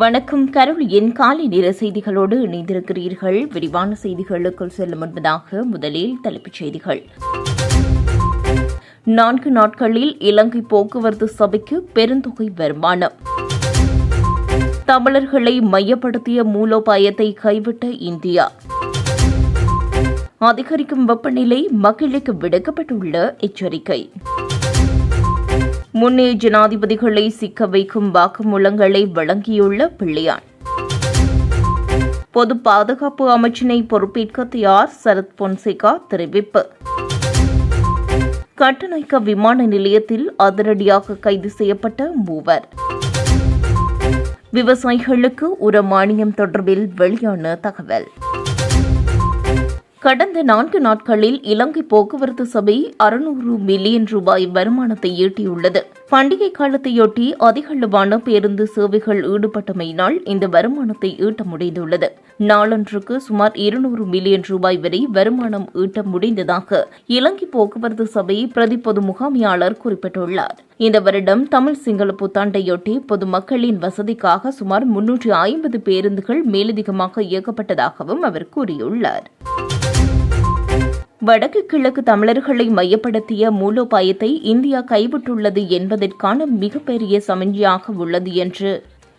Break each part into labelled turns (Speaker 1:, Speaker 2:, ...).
Speaker 1: வணக்கம் கருளியின் காலை நேர செய்திகளோடு இணைந்திருக்கிறீர்கள். விரிவான செய்திகளுக்குள் செல்லும் முன்பதாக முதலில் தலைப்புச் செய்திகள். நான்கு நாட்களில் இலங்கை போக்குவரத்து சபைக்கு பெருந்தொகை வருமானம். தமிழர்களை மையப்படுத்திய மூலோபாயத்தை கைவிட்ட இந்தியா. அதிகரிக்கும் வெப்பநிலை மக்களுக்கு விடுக்கப்பட்டுள்ள எச்சரிக்கை. முன்னே ஜனாதிபதிகளை சிக்க வைக்கும் வாக்குமூலங்களை வழங்கியுள்ள பிள்ளையான். பொது பாதுகாப்பு அமைச்சினை பொறுப்பேற்க தயார் சரத் பொன்சேகா தெரிவிப்பு. கட்டநாயக்க விமான நிலையத்தில் அதிரடியாக கைது செய்யப்பட்ட மூவர். விவசாயிகளுக்கு உர மானியம் தொடர்பில் வெளியான தகவல். கடந்த நான்கு நாட்களில் இலங்கை போக்குவரத்து சபை அறுநூறு மில்லியன் ரூபாய் வருமானத்தை ஈட்டியுள்ளது. பண்டிகை காலத்தையொட்டி அதிகளவான பேருந்து சேவைகள் ஈடுபட்டமையினால் இந்த வருமானத்தை ஈட்ட முடிந்துள்ளது. நாளொன்றுக்கு சுமார் இருநூறு மில்லியன் ரூபாய் வரை வருமானம் ஈட்ட முடிந்ததாக இலங்கை போக்குவரத்து சபை பிரதி பொது முகாமியாளர் குறிப்பிட்டுள்ளார். இந்த வருடம் தமிழ் சிங்கள புத்தாண்டையொட்டி பொதுமக்களின் வசதிக்காக சுமார் முன்னூற்று ஐம்பது பேருந்துகள் மேலதிகமாக இயக்கப்பட்டதாகவும் அவர் கூறியுள்ளார். வடக்கு கிழக்கு தமிழர்களை மையப்படுத்திய மூலோபாயத்தை இந்தியா கைவிட்டுள்ளது என்பதற்கான மிகப்பெரிய சமிஞ்சியாக உள்ளது என்று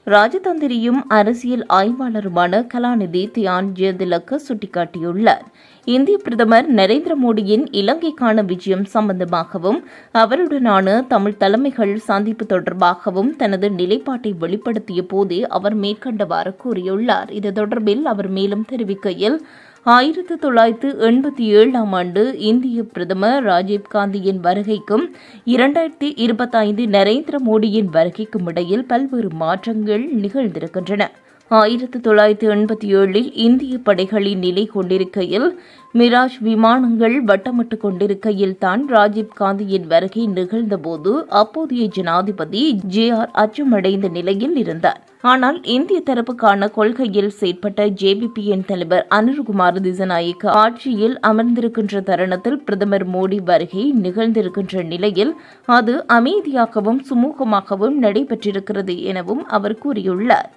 Speaker 1: ராஜதந்திரியும் அரசியல் ஆய்வாளருமான கலாநிதி தியான் ஜெயதிலக்க சுட்டிக்காட்டியுள்ளார். இந்திய பிரதமர் நரேந்திர மோடியின் இலங்கைக்கான விஜயம் சம்பந்தமாகவும் அவருடனான தமிழ் தலைமைகள் சந்திப்பு தொடர்பாகவும் தனது நிலைப்பாட்டை வெளிப்படுத்திய போதே அவர் மேற்கண்டவாறு கூறியுள்ளார். இது தொடர்பில் அவர் மேலும் தெரிவிக்கையில் ஆயிரத்து தொள்ளாயிரத்து எண்பத்தி ஏழாம் ஆண்டு இந்திய பிரதமர் ராஜீவ்காந்தியின் வருகைக்கும் இரண்டாயிரத்தி இருபத்தைந்து நரேந்திர மோடியின் வருகைக்கும் இடையில் பல்வேறு மாற்றங்கள் நிகழ்ந்திருக்கின்றன. ஆயிரத்து தொள்ளாயிரத்து எண்பத்தி ஏழில் இந்திய படைகளின் நிலை கொண்டிருக்கையில் மிராஜ் விமானங்கள் வட்டமிட்டு கொண்டிருக்கையில் தான் ராஜீவ் காந்தியின் வருகை நிகழ்ந்தபோது அப்போதைய ஜனாதிபதி ஜே ஆர் அச்சமடைந்த நிலையில் இருந்தார். ஆனால் இந்திய தரப்புக்கான கொள்கையில் செயற்பட்ட ஜேபிபிஎன் தலைவர் அனுர்குமார் திசநாயக்க ஆட்சியில் அமர்ந்திருக்கின்ற தருணத்தில் பிரதமர் மோடி வருகை நிகழ்ந்திருக்கின்ற நிலையில் அது அமைதியாகவும் சுமூகமாகவும் நடைபெற்றிருக்கிறது எனவும் அவர் கூறியுள்ளார்.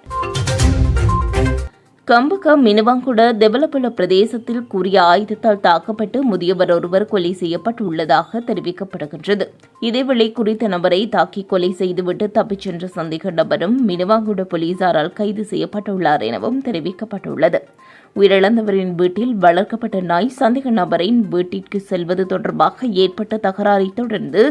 Speaker 1: கம்பக மினுவாங்குட தெவலபுல பிரதேசத்தில் கூறிய ஆயுதத்தால் தாக்கப்பட்டு முதியவர் ஒருவர் கொலை செய்யப்பட்டுள்ளதாக தெரிவிக்கப்படுகின்றது. இதேவேளை குறித்த நபரை தாக்கி கொலை செய்துவிட்டு தப்பிச் சென்ற சந்தேக நபரும் மினுவாங்குட போலீசாரால் கைது செய்யப்பட்டுள்ளார் எனவும் தெரிவிக்கப்பட்டுள்ளது. உயிரிழந்தவரின் வீட்டில் வளர்க்கப்பட்ட நாய் சந்தேக நபரின் வீட்டிற்கு செல்வது தொடர்பாக ஏற்பட்ட தகராறை தொடர்ந்து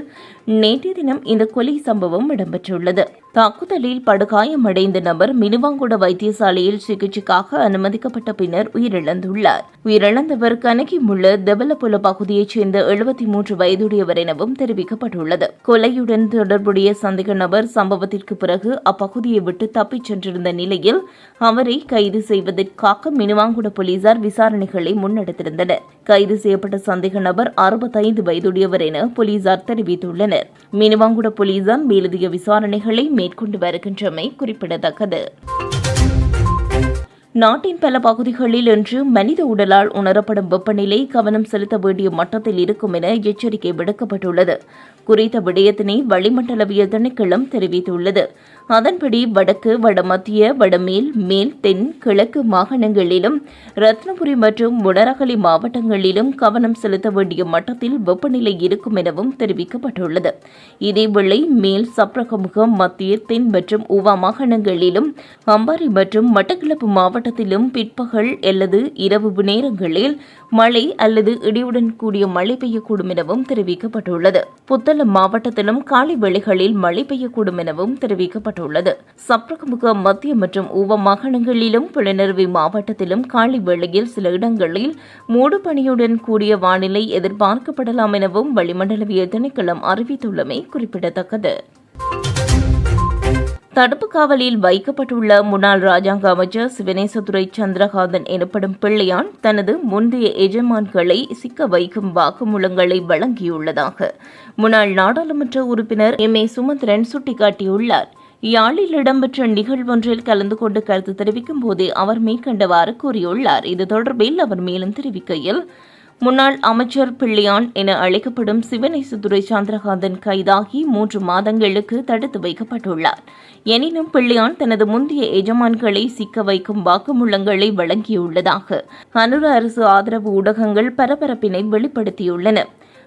Speaker 1: நேற்றைய தினம் இந்த கொலை சம்பவம் இடம்பெற்றுள்ளது. தாக்குதலில் படுகாயமடைந்த நபர் மினுவாங்குட வைத்தியசாலையில் சிகிச்சைக்காக அனுமதிக்கப்பட்ட பின்னர் உயிரிழந்துள்ளார். உயிரிழந்தவர் கனகிமுள்ள தெவலப்புல பகுதியைச் சேர்ந்த எழுபத்தி மூன்று வயதுடையவர் எனவும் தெரிவிக்கப்பட்டுள்ளது. கொலையுடன் தொடர்புடைய சந்தேக நபர் சம்பவத்திற்கு பிறகு அப்பகுதியை விட்டு தப்பிச் சென்றிருந்த நிலையில் அவரை கைது செய்வதற்காக மினுவாங்குட போலீசார் விசாரணைகளை முன்னெடுத்திருந்தனர். கைது செய்யப்பட்ட சந்தேக நபர் அறுபத்தைந்து வயதுடையவர் என போலீசார் தெரிவித்துள்ளனர். மீனவாங்குட போலீசார் மேலதிக விசாரணைகளை மேற்கொண்டு வருகின்றமை குறிப்பிடத்தக்கது. நாட்டின் பல பகுதிகளில் இன்று மனித உடலால் உணரப்படும் வெப்பநிலை கவனம் செலுத்த வேண்டிய மட்டத்தில் இருக்கும் என எச்சரிக்கை விடுக்கப்பட்டுள்ளது. குறித்த விடயத்தினை வளிமண்டலவியல் திணைக்களம் தெரிவித்துள்ளது. அதன்படி வடக்கு வடமத்திய வடமேல் மேல் தென் கிழக்கு மாகாணங்களிலும் ரத்னபுரி மற்றும் முடரகலி மாவட்டங்களிலும் கவனம் செலுத்த வேண்டிய மட்டத்தில் வெப்பநிலை இருக்கும் எனவும் தெரிவிக்கப்பட்டுள்ளது. இதேவேளை மேல் சப்ரகமுகம் மத்திய தென் மற்றும் உவா மாகாணங்களிலும் அம்பாரி மற்றும் மட்டக்கிளப்பு மாவட்டத்திலும் பிற்பகல் அல்லது இரவு நேரங்களில் மழை அல்லது இடியுடன் கூடிய மழை பெய்யக்கூடும் எனவும் தெரிவிக்கப்பட்டுள்ளது. புத்தளம் மாவட்டத்திலும் காலை வேளைகளில் மழை பெய்யக்கூடும் எனவும் தெரிவிக்கப்பட்டுள்ளது. சப்ரகமுக மத்திய மற்றும் ஊவ மாகாணங்களிலும் புலனருவி மாவட்டத்திலும் காலை வேளையில் சில இடங்களில் மூடுபனியுடன் கூடிய வானிலை எதிர்பார்க்கப்படலாம் எனவும் வளிமண்டலவியல் திணைக்களம் அறிவித்துள்ளமை குறிப்பிடத்தக்கது. தடுப்பு காவலில் வைக்கப்பட்டுள்ள முன்னாள் ராஜாங்க அமைச்சர் சிவனேசதுரை சந்திரகாந்தன் எனப்படும் பிள்ளையான் தனது முந்தைய எஜமான்களை சிக்க வைக்கும் வாக்குமூலங்களை வழங்கியுள்ளதாக முன்னாள் நாடாளுமன்ற உறுப்பினர் எம் ஏ சுமந்திரன் சுட்டிக்காட்டியுள்ளார். யாழில் இடம்பெற்ற நிகழ்வொன்றில் கலந்து கொண்டு கருத்து தெரிவிக்கும் போதே அவர் மேற்கண்டவாறு கூறியுள்ளார். இது தொடர்பில் அவர் மேலும் தெரிவிக்கையில் முன்னாள் அமைச்சர் பிள்ளையான் என அழைக்கப்படும் சிவனேசதுரை சந்திரகாந்தன் கைதாகி மூன்று மாதங்களுக்கு தடுத்து வைக்கப்பட்டுள்ளார். எனினும் பிள்ளையான் தனது முந்தைய எஜமான்களை சிக்க வைக்கும் வாக்குமூலங்களை வழங்கியுள்ளதாக அனுர அரசு ஆதரவு ஊடகங்கள் பரபரப்பினை வெளிப்படுத்தியுள்ளன.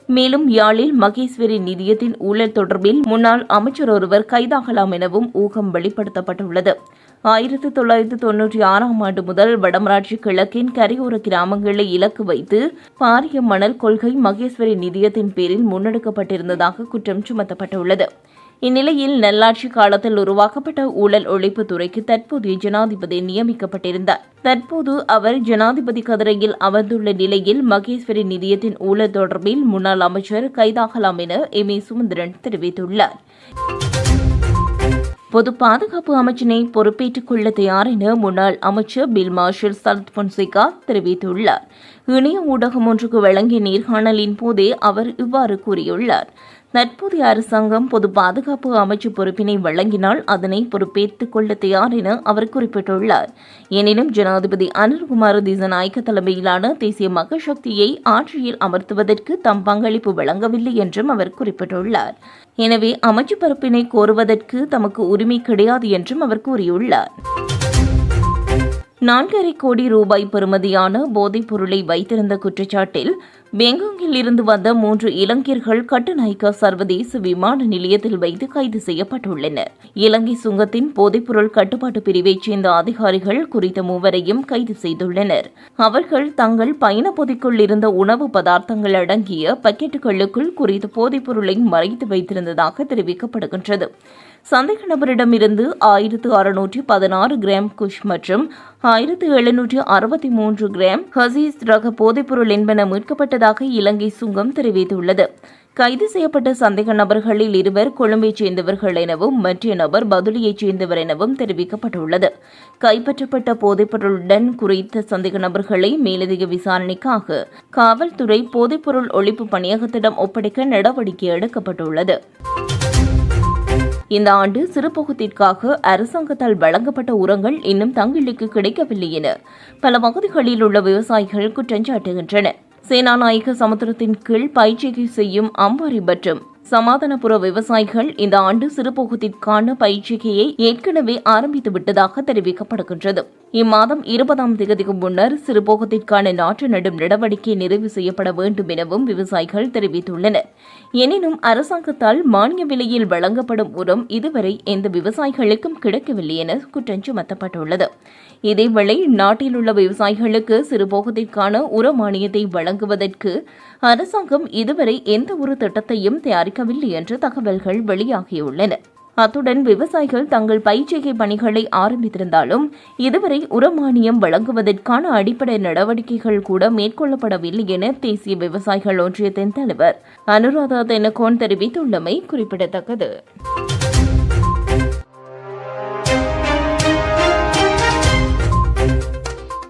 Speaker 1: மேலும் யாழில் மகேஸ்வரி நிதியத்தின் ஊழல் தொடர்பில் முன்னாள் அமைச்சர் ஒருவர் கைதாகலாம் எனவும் ஊகம் வெளிப்படுத்தப்பட்டுள்ளது. ஆயிரத்தி தொள்ளாயிரத்தி தொன்னூற்றி ஆறாம் ஆண்டு முதல் வடமராட்சி கிழக்கின் கரையோர கிராமங்களை இலக்கு வைத்து பாரிய மணல் கொள்கை மகேஸ்வரி நிதியத்தின் பேரில் முன்னெடுக்கப்பட்டிருந்ததாக குற்றம் சுமத்தப்பட்டுள்ளது. இந்நிலையில் நல்லாட்சி காலத்தில் உருவாக்கப்பட்ட ஊழல் ஒழிப்பு துறைக்கு தற்போதைய ஜனாதிபதி நியமிக்கப்பட்டிருந்தார். தற்போது அவர் ஜனாதிபதி கதிரையில் அமர்ந்துள்ள நிலையில் மகேஸ்வரி நிதியத்தின் ஊழல் தொடர்பில் முன்னாள் அமைச்சர் கைதாகலாம் என எம். ஏ. சுமந்திரன் தெரிவித்துள்ளார். பொது பாதுகாப்பு அமைச்சினை பொறுப்பேற்றுக் கொள்ள தயார் என முன்னாள் அமைச்சர் பில் மார்ஷல் சரத் பொன்சிகா தெரிவித்துள்ளார். இணைய ஊடகம் ஒன்றுக்கு வழங்கிய நேர்காணலின் போதே அவர் இவ்வாறு கூறியுள்ளார். தற்போதைய அரசாங்கம் பொது பாதுகாப்பு அமைச்சு பொறுப்பினை வழங்கினால் அதனை பொறுப்பேற்றுக் கொள்ள தயார் என அவர் குறிப்பிட்டுள்ளார். எனினும் ஜனாதிபதி அனில்குமார் திசநாயக்க தலைமையிலான தேசிய மக்கள் சக்தியை ஆட்சியில் அமர்த்துவதற்கு தம் பங்களிப்பு வழங்கவில்லை என்றும் அவர் குறிப்பிட்டுள்ளார். எனவே அமைச்சு பொறுப்பினை கோருவதற்கு தமக்கு உரிமை கிடையாது என்றும் அவர் கூறியுள்ளார். நான்கரை கோடி ரூபாய் பெறுமதியான போதைப் பொருளை வைத்திருந்த குற்றச்சாட்டில் பெங்காங்கில் இருந்து வந்த மூன்று இலங்கையர்கள் கட்டுநாயக்கா சர்வதேச விமான நிலையத்தில் வைத்து கைது செய்யப்பட்டுள்ளனர். இலங்கை சுங்கத்தின் போதைப்பொருள் கட்டுப்பாட்டு பிரிவைச் சேர்ந்த அதிகாரிகள் குறித்த மூவரையும் கைது செய்துள்ளனர். அவர்கள் தங்கள் பயணப்பொதிக்குள் இருந்த உணவு பதார்த்தங்கள் அடங்கிய பக்கெட்டுகளுக்குள் குறித்த போதைப்பொருளை மறைத்து வைத்திருந்ததாக தெரிவிக்கப்படுகின்றது. சந்தேக நபரிடமிருந்து ஆயிரத்து அறுநூற்றி பதினாறு கிராம் குஷ் மற்றும் ஆயிரத்து எழுநூற்றி அறுபத்தி மூன்று கிராம் ஹசீஸ் ரக போதைப்பொருள் என்பன மீட்கப்பட்டதாக இலங்கை சுங்கம் தெரிவித்துள்ளது. கைது செய்யப்பட்ட சந்தேக நபர்களில் இருவர் கொழும்பைச் சேர்ந்தவர்கள் எனவும் மற்ற நபர் பதுளியைச் சேர்ந்தவர் எனவும் தெரிவிக்கப்பட்டுள்ளது. கைப்பற்றப்பட்ட போதைப்பொருளுடன் குறித்த சந்தேக நபர்களை மேலதிக விசாரணைக்காக காவல்துறை போதைப்பொருள் ஒழிப்பு பணியகத்திடம் ஒப்படைக்க நடவடிக்கை எடுக்கப்பட்டுள்ளது. இந்த ஆண்டு சிறுபகுத்திற்காக அரசாங்கத்தால் வழங்கப்பட்ட உரங்கள் இன்னும் தங்களுக்கு கிடைக்கவில்லை என பல பகுதிகளில் உள்ள விவசாயிகள் குற்றஞ்சாட்டுகின்றனர். சேனாநாயக சமுத்திரத்தின் கீழ் பயிற்சிகை செய்யும் அம்பாரி மற்றும் சமாதானபுர விவசாயிகள் இந்த ஆண்டு சிறுபோகத்திற்கான பயிற்சிகையை ஏற்கனவே ஆரம்பித்து விட்டதாக தெரிவிக்கப்படுகின்றது. இம்மாதம் இருபதாம் தேதிக்கு முன்னர் சிறுபோகத்திற்கான நாற்று நடும் நடவடிக்கை நிறைவு செய்யப்பட வேண்டும் எனவும் விவசாயிகள் தெரிவித்துள்ளனர். எனினும் அரசாங்கத்தால் மானிய விலையில் வழங்கப்படும் உரம் இதுவரை எந்த விவசாயிகளுக்கும் கிடைக்கவில்லை என குற்றம் சுமத்தப்பட்டுள்ளது. இதேவேளை நாட்டில் உள்ள விவசாயிகளுக்கு சிறுபோகத்திற்கான உர மானியத்தை வழங்குவதற்கு அரசாங்கம் இதுவரை எந்த ஒரு திட்டத்தையும் தயாரிக்கவில்லை என்று தகவல்கள் வெளியாகியுள்ளன. அத்துடன் விவசாயிகள் தங்கள் பயிற்சிகை பணிகளை ஆரம்பித்திருந்தாலும் இதுவரை உரமானியம் வழங்குவதற்கான அடிப்படை நடவடிக்கைகள் கூட மேற்கொள்ளப்படவில்லை என தேசிய விவசாயிகள் ஒன்றியத்தின் தலைவர் அனுராதா தென்னகோன் தெரிவித்துள்ளமை குறிப்பிடத்தக்கது.